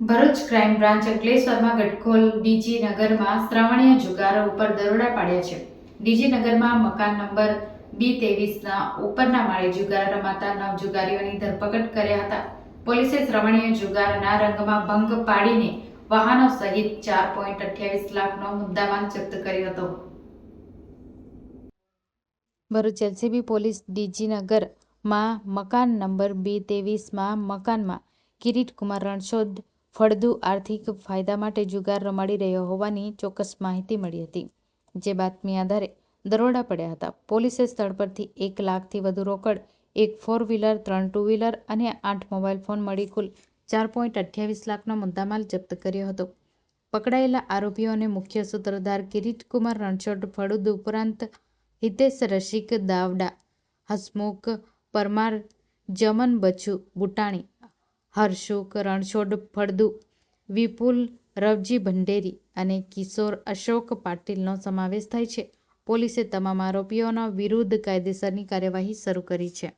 Bharuch crime branch અંકલેશ્વરમાં ગટખોલ DG નગરમાં શ્રાવણીય જુગારો ઉપર દરોડા પાડ્યા છે. ડીજી નગરમાં મકાન નંબર બી તેવીસના ઉપરના માળે જુગાર રમાતા નવ જુગારીઓની ધરપકડ કર્યા હતા. પોલીસે શ્રવણીય જુગારના રંગમાં ભંગ પાડીને વાહનો સહિત ચાર પોઈન્ટ અઠ્યાવીસ લાખનો મુદ્દામાલ જપ્ત કર્યો હતો. ભરૂચ એલસીબી પોલીસ ડીજીનગરમાં મકાન નંબર બી તેવીસમાં મકાનમાં કિરીટકુમાર રણછોડ ફળદુ આર્થિક ફાયદા માટે જુગાર રમાડી રહ્યો હોવાની ચોક્કસ માહિતી મળી હતી. જે બાતમી આધારે દરોડા પડ્યા હતા. પોલીસે સ્થળ પરથી એક લાખથી વધુ રોકડ, એક ફોર વ્હીલર ત્રણ ટુ વ્હીલર અને આઠ મોબાઈલ ફોન મળી કુલ ચાર પોઈન્ટ અઠ્યાવીસ લાખનો મુદ્દામાલ જપ્ત કર્યો હતો. પકડાયેલા આરોપીઓ અને મુખ્ય સૂત્રધાર કિરીટકુમાર રણછોડ, ફળુદ ઉપરાંત હિતેશ રસિક દાવડા, હસમુખ પરમાર, જમન બચુ બુટાણી હર્ષુક રણછોડ ફળદુ વિપુલ રવજી ભંડેરી અને કિશોર અશોક પાટીલનો સમાવેશ થાય છે. પોલીસે તમામ આરોપીઓના વિરુદ્ધ કાયદેસરની કાર્યવાહી શરૂ કરી છે.